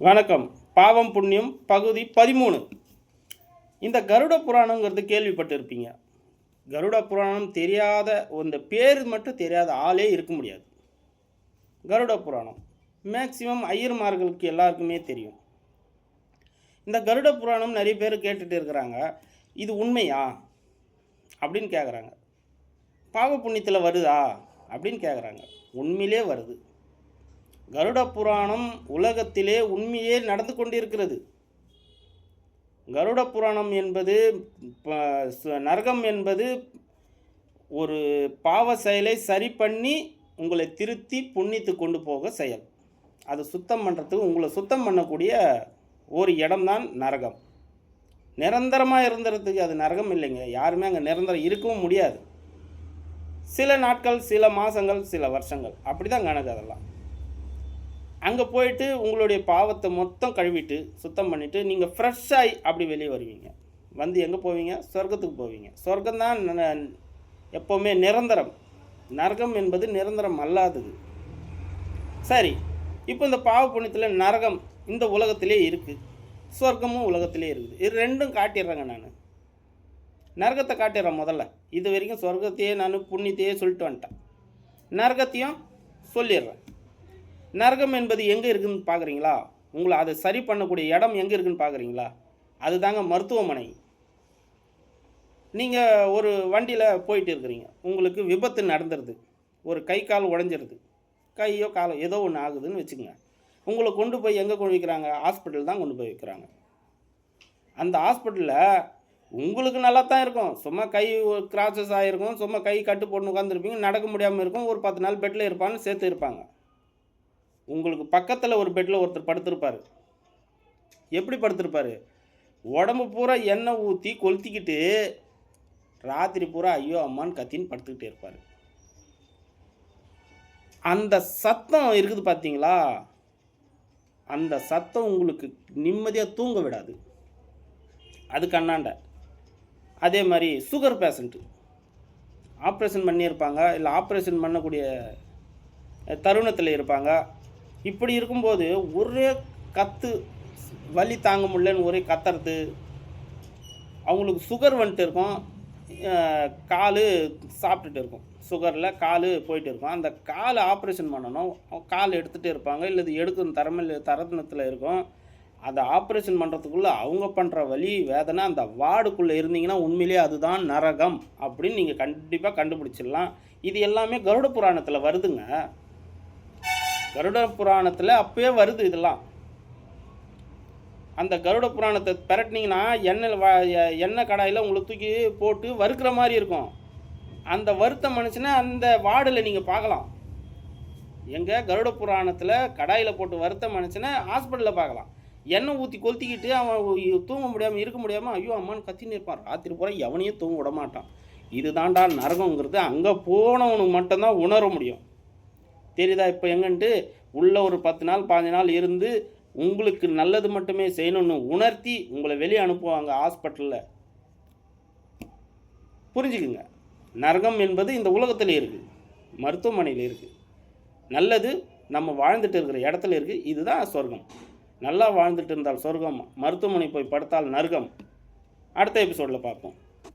வணக்கம். பாவம் புண்ணியம் பகுதி பதிமூணு. இந்த கருட புராணங்கிறது கேள்விப்பட்டிருப்பீங்க. கருட புராணம் தெரியாத இந்த பேர் மட்டும் தெரியாத ஆளே இருக்க முடியாது. கருட புராணம். மேக்சிமம் ஐயர்மார்களுக்கு எல்லாருக்குமே தெரியும். இந்த கருட புராணம் நிறைய பேர் கேட்டுட்டு இருக்கிறாங்க. இது உண்மையா? அப்படின்னு கேட்குறாங்க பாவ புண்ணியத்தில் வருதா? அப்படின்னு கேட்குறாங்க உண்மையிலே வருது. கருட புராணம் உலகத்திலே உண்மையே நடந்து கொண்டிருக்கிறது. கருட புராணம் என்பது ப- நரகம் என்பது ஒரு பாவ செயலை சரி பண்ணி உங்களை திருத்தி புண்ணித்து கொண்டு போக செயல். அது சுத்தம் பண்ணுறதுக்கு உங்களை சுத்தம் பண்ணக்கூடிய ஒரு இடம்தான் நரகம். நிரந்தரமாக இருந்துறதுக்கு அது நரகம் இல்லைங்க. யாருமே அங்கே நிரந்தரம் இருக்கவும் முடியாது. சில நாட்கள் சில மாதங்கள் சில வருஷங்கள். அப்படி தான் கணக்கு அதெல்லாம். அங்கே போயிட்டு உங்களுடைய பாவத்தை மொத்தம் கழுவிட்டு சுத்தம் பண்ணிவிட்டு நீங்கள் ஃப்ரெஷ்ஷாகி அப்படி வெளியே வருவீங்க. வந்து எங்கே போவீங்க? சொர்க்கத்துக்கு போவீங்க. சொர்க்கம்தான் எப்போவுமே நிரந்தரம். நரகம் என்பது நிரந்தரம் அல்லாதது. சரி இப்போ இந்த பாவ புண்ணியத்தில் நரகம் இந்த உலகத்திலே இருக்குது சொர்க்கமும் உலகத்திலே இருக்குது. இது ரெண்டும் காட்டிடுறேங்க நான். நரகத்தை காட்டிடுறேன் முதல்ல. இது வரைக்கும் சொர்க்கத்தையே நான் புண்ணியத்தையே சொல்லிட்டு வந்துட்டேன். நரகத்தையும் சொல்லிடுறேன். நரகம் என்பது எங்கே இருக்குதுன்னு பார்க்குறீங்களா உங்களை அதை சரி பண்ணக்கூடிய இடம் எங்கே இருக்குன்னு பார்க்குறீங்களா அதுதாங்க மருத்துவமனை. நீங்கள் ஒரு வண்டியில் போயிட்டு இருக்கிறீங்க. உங்களுக்கு விபத்து நடந்துருது. ஒரு கை கால் உடஞ்சிருது. கையோ காலோ ஏதோ ஒன்று ஆகுதுன்னு வச்சுக்கோங்க. உங்களை கொண்டு போய் எங்கே கொண்டு வைக்கிறாங்க? ஹாஸ்பிட்டல் தான் கொண்டு போய் வைக்கிறாங்க. அந்த ஹாஸ்பிட்டலில் உங்களுக்கு நல்லா தான் இருக்கும். சும்மா கை கிராச்சஸ் ஆகிருக்கும் சும்மா கை கட்டு போட்டு உட்காந்துருப்பீங்க நடக்க முடியாமல் இருக்கும். ஒரு பத்து நாள் பெட்டில் இருப்பான்னு சேர்த்து இருப்பாங்க. உங்களுக்கு பக்கத்தில் ஒரு பெட்டில் ஒருத்தர் படுத்திருப்பார். எப்படி படுத்திருப்பார்? உடம்பு பூரா எண்ணெய் ஊற்றி கொளுத்திக்கிட்டு ராத்திரி பூரா ஐயோ அம்மான்னு கத்தின்னு படுத்துக்கிட்டே இருப்பார். அந்த சத்தம் இருக்குது பார்த்தீங்களா அந்த சத்தம் உங்களுக்கு நிம்மதியாக தூங்க விடாது. அதுக்கு அண்ணாண்ட. அதே மாதிரி சுகர் பேஷண்ட்டு ஆப்ரேஷன் பண்ணியிருப்பாங்க இல்லை ஆப்ரேஷன் பண்ணக்கூடிய தருணத்தில் இருப்பாங்க. இப்படி இருக்கும்போது ஒரே கத்து வலி தாங்க முடியலன்னு ஒரே கத்துறது. அவங்களுக்கு சுகர் வந்துட்டு இருக்கும். கால் சாப்பிட்டுட்டு இருக்கும். சுகரில் கால் போயிட்டு இருக்கும். அந்த கால் ஆப்ரேஷன் பண்ணணும். கால் எடுத்துகிட்டே இருப்பாங்க. இல்லை இது எடுக்கும் தரமில் தரத்தினத்தில் இருக்கும். அதை ஆப்ரேஷன் பண்ணுறதுக்குள்ளே அவங்க பண்ணுற வழி வேதனை அந்த வார்டுக்குள்ளே இருந்தீங்கன்னா உண்மையிலேயே அதுதான் நரகம் அப்படின்னு நீங்கள் கண்டிப்பாக கண்டுபிடிச்சிடலாம். இது எல்லாமே கருட புராணத்தில் வருதுங்க. கருட புராணத்தில் அப்பயே வருது இதெல்லாம். அந்த கருட புராணத்தை பெரட்டினீங்கன்னா எண்ணெய் எண்ணெய் கடாயில் உங்களை தூக்கி போட்டு வறுக்கிற மாதிரி இருக்கும். அந்த வறுத்த மனுஷனை அந்த வார்டில் நீங்கள் பார்க்கலாம். எங்கே கருட புராணத்தில் கடாயில் போட்டு வறுத்த மனுஷனை ஹாஸ்பிட்டலில் பார்க்கலாம். எண்ணெய் ஊற்றி கொளுத்திக்கிட்டு அவன் தூங்க முடியாமல் இருக்க முடியாமல் ஐயோ அம்மான்னு கத்தின்னு இருப்பான். ராத்திரி பூரா எவனையும் தூங்க விட மாட்டான். இதுதான்டா நரகங்கிறது அங்கே போனவனுக்கு மட்டும்தான் உணர முடியும். தெரியுதா? இப்போ எங்கன்ட்டு உள்ளே ஒரு பத்து நாள் பாஞ்சு நாள் இருந்து உங்களுக்கு நல்லது மட்டுமே செய்யணும்னு உணர்த்தி உங்களை வெளியே அனுப்புவாங்க ஹாஸ்பிட்டலில். புரிஞ்சுக்குங்க. நரகம் என்பது இந்த உலகத்தில் இருக்குது மருத்துவமனையில் இருக்குது நல்லது நம்ம வாழ்ந்துட்டு இருக்கிற இடத்துல இருக்குது இதுதான் சொர்க்கம். நல்லா வாழ்ந்துட்டு இருந்தால் சொர்க்கம் மருத்துவமனை போய் படுத்தால் நரகம். அடுத்த எபிசோடில் பார்ப்போம்.